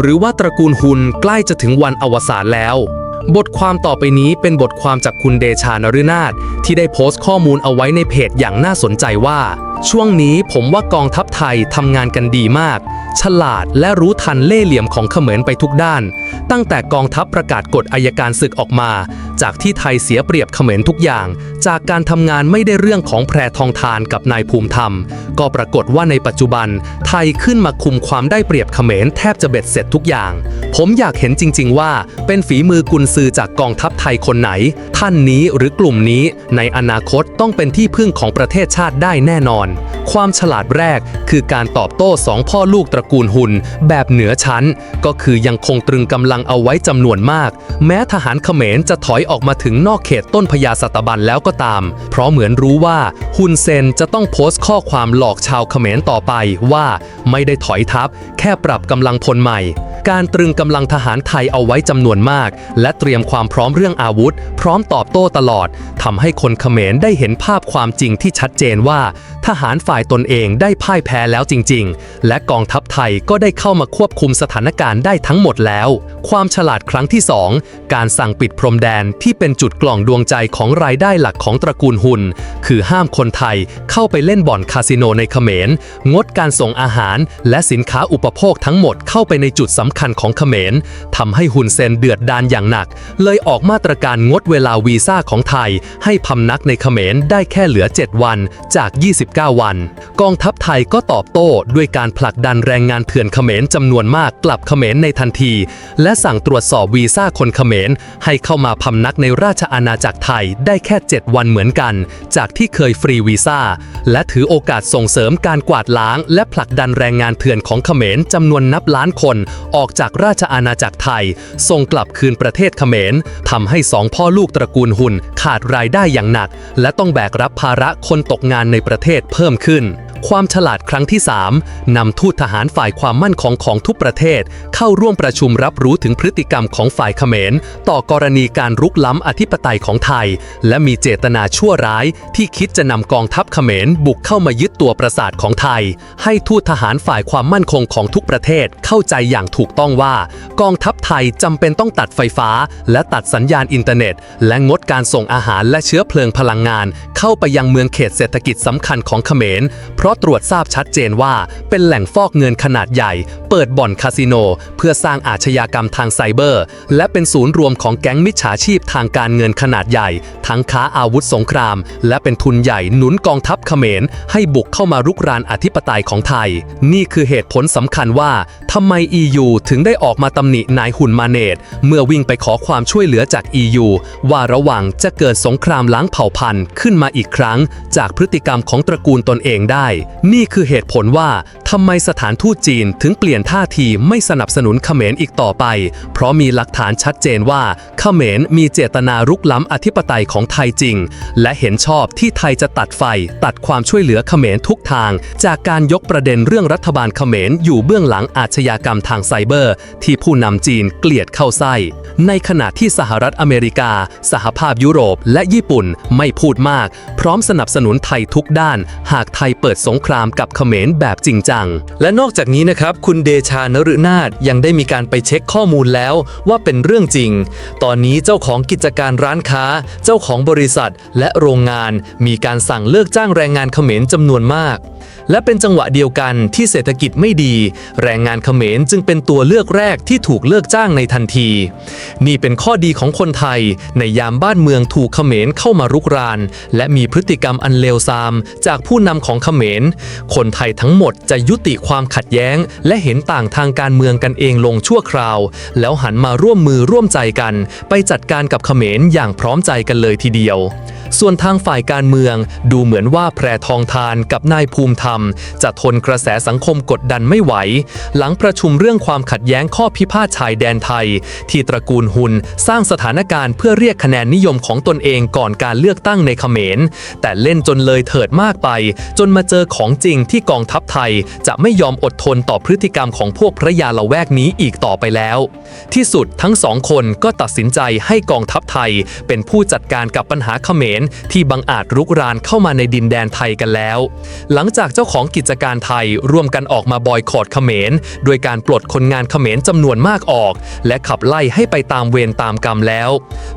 หรือว่าตระกูลหุนใกล้จะถึงวันอวสานแล้ว บทความต่อไปนี้เป็นบทความจากคุณเดชานฤนาถที่ได้โพสต์ข้อมูลเอาไว้ในเพจอย่างน่าสนใจว่า ช่วงนี้ผมว่ากองทัพไทยทำงานกันดีมาก ฉลาดและรู้ทันเล่ห์เหลี่ยมของเขมรไปทุกด้าน ตั้งแต่กองทัพประกาศกฎอายการศึกออกมา จากที่ไทยเสียเปรียบเขมรทุกอย่าง จากการทำงานไม่ได้เรื่องของแพรทองทานกับนายภูมิธรรม ก็ปรากฏว่าในปัจจุบัน ไทยขึ้นมาคุมความได้เปรียบเขมรแทบจะเบ็ดเสร็จทุกอย่าง ผมอยากเห็นจริง ๆ ว่า เป็นฝีมือกุนซือจากกองทัพไทยคนไหน ท่านนี้หรือกลุ่มนี้ในอนาคตต้องเป็นที่พึ่งของประเทศชาติได้แน่นอน ความฉลาดแรกคือการตอบโต้สองพ่อลูกตระกูลหุนแบบเหนือชั้น ก็คือยังคงตรึงกำลังเอาไว้จำนวนมาก แม้ทหารเขมรจะถอยออกมาถึงนอกเขตต้นพญาสัตบันแล้วก็ตาม เพราะเหมือนรู้ว่าฮุนเซนจะต้องโพสต์ข้อความหลอกชาวเขมรต่อไปว่า ไม่ได้ถอยทัพ แค่ปรับกำลังพลใหม่ การตรึงกำลังทหารไทยเอาไว้จำนวนมาก และเตรียมความพร้อมเรื่องอาวุธ พร้อมตอบโต้ตลอดทำให้คนเขมรได้เห็นภาพความจริงที่ชัดเจนว่า ทหารฝ่ายตนเองได้พ่ายแพ้แล้วจริง ๆ และกองทัพไทยก็ได้เข้ามาควบคุมสถานการณ์ได้ทั้งหมดแล้ว ความฉลาดครั้งที่ 2 การสั่งปิดพรมแดนที่เป็นจุดกล่องดวงใจของรายได้หลักของตระกูลหุนคือห้ามคนไทยเข้าไปเล่นบ่อนคาสิโนในเขมร งดการส่งอาหาร และสินค้าอุปโภคทั้งหมดเข้าไปในจุดสำคัญของเขมรทำให้หุนเซนเดือดดานอย่างหนัก เลยออกมาตรการงดเวลาวีซ่าของไทย ให้พำนักในเขมรได้แค่เหลือ 7 วันจาก 29 วัน กองทัพไทยก็ตอบโต้ด้วยการผลักดันแรงงานเถื่อนเขมรจำนวนมากกลับเขมรในทันที และสั่งตรวจสอบวีซ่าคนเขมร ให้เข้ามาพำนักในราชอาณาจักรไทยได้แค่ 7 วันเหมือนกัน จากที่เคยฟรีวีซ่าและถือโอกาสส่งเสริมการกวาดล้าง และผลักดันแรงงานเถื่อนของเขมรจำนวนนับล้านคนออกอกจากราชอาณาจักรไทย ส่งกลับคืนประเทศเขมรทำให้สองพ่อลูกตระกูลหุ่นขาดรายได้อย่างหนัก และต้องแบกรับภาระคนตกงานในประเทศเพิ่มขึ้น ความฉลาดครั้งที่ 3นำทูตทหารฝ่ายความมั่นคงของทุกประเทศ เข้าร่วมประชุมรับรู้ถึงพฤติกรรมของฝ่ายเขมร ต่อกรณีการรุกล้ำอธิปไตยของไทย และมีเจตนาชั่วร้าย ที่คิดจะนำกองทัพเขมรบุกเข้ามายึดตัวปราสาทของไทย ให้ทูตทหารฝ่ายความมั่นคงของทุกประเทศเข้าใจอย่างถูกต้องว่า กองทัพไทยจำเป็นต้องตัดไฟฟ้า และตัดสัญญาณอินเทอร์เน็ต และงดการส่งอาหารและเชื้อเพลิงพลังงาน เข้าไปยังเมืองเขตเศรษฐกิจสำคัญของเขมรเพราะราะตรวจทราบชัดเจนว่า เป็นแหล่งฟอกเงินขนาดใหญ่ เปิดบ่อนคาสิโน เพื่อสร้างอาชญากรรมทางไซเบอร์ และเป็นศูนย์รวมของแก๊งมิจฉาชีพทางการเงินขนาดใหญ่ ทั้งค้าอาวุธสงคราม และเป็นทุนใหญ่หนุนกองทัพเขมร ให้บุกเข้ามารุกรานอธิปไตยของไทย นี่คือเหตุผลสำคัญว่าทำไม EU ถึงได้ออกมาตำหนินายหุ่นมาเนตเมื่อวิ่งไปขอความช่วยเหลือจาก EU ว่าระหว่างจะเกิดสงครามล้างเผ่าพันธุ์ขึ้นมาอีกครั้ง จากพฤติกรรมของตระกูลตนเองได้นี่คือเหตุผลว่าทำไมสถานทูตจีนถึงเปลี่ยนท่าทีไม่สนับสนุนเขมรอีกต่อไป เพราะมีหลักฐานชัดเจนว่าเขมรมีเจตนารุกล้ำอธิปไตยของไทยจริง และเห็นชอบที่ไทยจะตัดไฟ ตัดความช่วยเหลือเขมรทุกทาง จากการยกประเด็นเรื่องรัฐบาลเขมรอยู่เบื้องหลังอาชญากรรมทางไซเบอร์ ที่ผู้นำจีนเกลียดเข้าไส้ ในขณะที่สหรัฐอเมริกา สหภาพยุโรป และญี่ปุ่นไม่พูดมาก พร้อมสนับสนุนไทยทุกด้าน หากไทยเปิดสงครามกับเขมรแบบจริงจัง และนอกจากนี้นะครับ คุณเดชานฤนาถยังได้มีการไปเช็คข้อมูลแล้วว่าเป็นเรื่องจริง ตอนนี้เจ้าของกิจการร้านค้า เจ้าของบริษัทและโรงงาน มีการสั่งเลิกจ้างแรงงานเขมรจำนวนมาก และเป็นจังหวะเดียวกันที่เศรษฐกิจไม่ดี แรงงานเขมรจึงเป็นตัวเลือกแรกที่ถูกเลิกจ้างในทันที นี่เป็นข้อดีของคนไทย ในยามบ้านเมืองถูกเขมรเข้ามารุกราน และมีพฤติกรรมอันเลวทราม จากผู้นำของเขมร คนไทยทั้งหมดจะยุติความขัดแย้ง และเห็นต่างทางการเมืองกันเองลงชั่วคราว แล้วหันมาร่วมมือร่วมใจกัน ไปจัดการกับเขมรอย่างพร้อมใจกันเลยทีเดียว ส่วนทางฝ่ายการเมืองดูเหมือนว่าแพรทองทานกับนายภูมิธรรม จะทนกระแสสังคมกดดันไม่ไหว หลังประชุมเรื่องความขัดแย้งข้อพิพาทชายแดนไทย ที่ตระกูลหุนสร้างสถานการณ์เพื่อเรียกคะแนนนิยมของตนเองก่อนการเลือกตั้งในเขมร แต่เล่นจนเลยเถิดมากไป จนมาเจอของจริงที่กองทัพไทย จะไม่ยอมอดทนต่อพฤติกรรมของพวกพระยาละแวกนี้อีกต่อไปแล้ว ที่สุดทั้งสองคนก็ตัดสินใจให้กองทัพไทย เป็นผู้จัดการกับปัญหาเขมรรที่บังอาจรุกรานเข้ามาในดินแดนไทยกันแล้ว หลังจากเจ้าของกิจการไทยร่วมกันออกมาบอยคอรดเขมรโดยการปลดคนงานเขมรจำนวนมากออก และขับไล่ให้ไปตามเวรตามกรรมแล้ว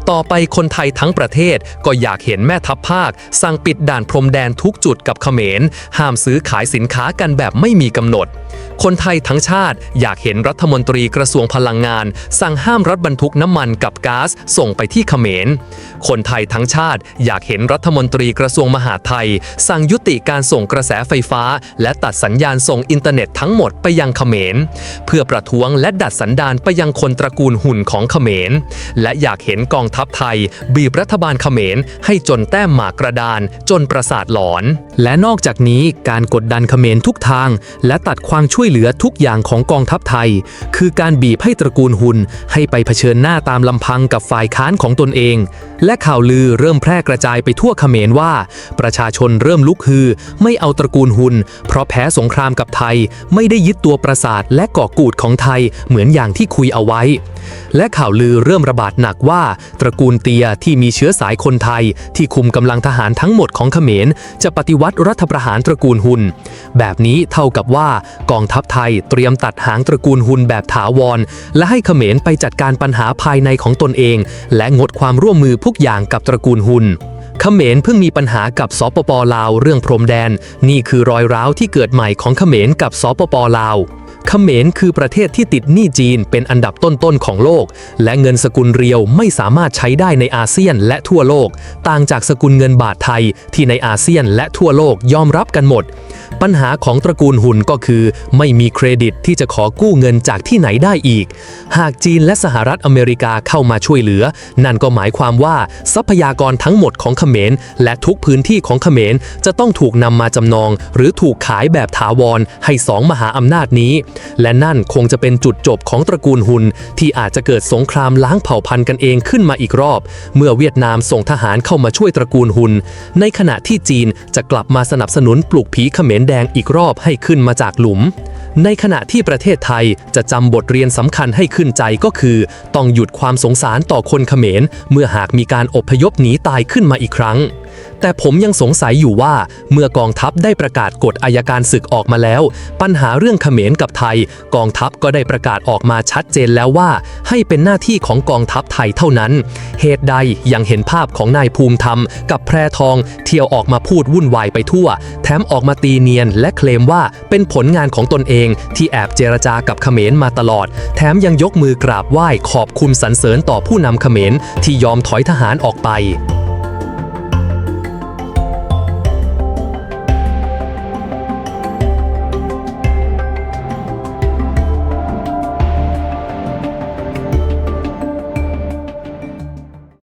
ต่อไปคนไทยทั้งประเทศก็อยากเห็นแม่ทัพภาค สั่งปิดด่านพรมแดนทุกจุดกับเขมร ห้ามซื้อขายสินค้ากันแบบไม่มีกำหนด คนไทยทั้งชาติอยากเห็นรัฐมนตรีกระทรวงพลังงาน สั่งห้ามรถบรรทุกน้ำมันกับก๊าซส่งไปที่เขมร คนไทยทั้งชาติอยากากเห็นรัฐมนตรีกระทรวงมหาดไทย สั่งยุติการส่งกระแสไฟฟ้า และตัดสัญญาณส่งอินเทอร์เน็ตทั้งหมดไปยังเขมร เพื่อประท้วงและดัดสันดานไปยังคนตระกูลหุ่นของเขมร และอยากเห็นกองทัพไทย บีบรัฐบาลเขมรให้จนแต้มหมากกระดาน จนประสาทหลอน และนอกจากนี้การกดดันเขมรทุกทาง และตัดความช่วยเหลือทุกอย่างของกองทัพไทย คือการบีบให้ตระกูลหุ่นให้ไปเผชิญหน้าตามลำพังกับฝ่ายค้านของตนเอง และข่าวลือเริ่มแพร่กระจายไปทั่วเขมรว่า ประชาชนเริ่มลุกฮือ ไม่เอาตระกูลหุ่นเพราะแพ้สงครามกับไทย ไม่ได้ยึดตัวปราสาทและกาะกูดของไทยเหมือนอย่างที่คุยเอาไว้ และข่าวลือเริ่มระบาดหนักว่า ตระกูลเตียที่มีเชื้อสายคนไทย ที่คุมกำลังทหารทั้งหมดของเขมรจะปฏิวัติรัฐประหารตระกูลหุน แบบนี้เท่ากับว่ากองทัพไทยเตรียมตัดหางตระกูลหุนแบบถาวร และให้เขมรไปจัดการปัญหาภายในของตนเอง และงดความร่วมมือทุกอย่างกับตระกูลหุนเขมรเพิ่งมีปัญหากับสปปลาวเรื่องพรมแดน นี่คือรอยร้าวที่เกิดใหม่ของเขมรกับสปปลาว เขมรคือประเทศที่ติดหนี้จีนเป็นอันดับต้นๆของโลก และเงินสกุลเรียวไม่สามารถใช้ได้ในอาเซียนและทั่วโลก ต่างจากสกุลเงินบาทไทยที่ในอาเซียนและทั่วโลกยอมรับกันหมดปัญหาของตระกูลหุ่นก็คือ ไม่มีเครดิตที่จะขอกู้เงินจากที่ไหนได้อีก หากจีนและสหรัฐอเมริกาเข้ามาช่วยเหลือ นั่นก็หมายความว่าทรัพยากรทั้งหมดของเขมร และทุกพื้นที่ของเขมร จะต้องถูกนำมาจำนอง หรือถูกขายแบบถาวรให้สองมหาอำนาจนี้ และนั่นคงจะเป็นจุดจบของตระกูลหุ่นที่อาจจะเกิดสงครามล้างเผ่าพันธุ์กันเองขึ้นมาอีกรอบ เมื่อเวียดนามส่งทหารเข้ามาช่วยตระกูลหุ่นในขณะที่จีนจะกลับมาสนับสนุนปลุกผีเขมรแดงอีกรอบให้ขึ้นมาจากหลุม ในขณะที่ประเทศไทยจะจำบทเรียนสำคัญให้ขึ้นใจก็คือ ต้องหยุดความสงสารต่อคนเขมร เมื่อหากมีการอบพยพหนีตายขึ้นมาอีกครั้ง แต่ผมยังสงสัยอยู่ว่า เมื่อกองทัพได้ประกาศกฎอายการศึกออกมาแล้ว ปัญหาเรื่องเขมรกับไทย กองทัพก็ได้ประกาศออกมาชัดเจนแล้วว่า ให้เป็นหน้าที่ของกองทัพไทยเท่านั้น เหตุใดยังเห็นภาพของนายภูมิธรรม กับแพรทอง เที่ยวออกมาพูดวุ่นวายไปทั่ว แถมออกมาตีเนียนและเคลมว่าเป็นผลงานของตนเอง ที่แอบเจรจากับเขมรมาตลอด แถมยังยกมือกราบไหว้ขอบคุณสรรเสริญต่อผู้นำเขมรที่ยอมถอยทหารออกไป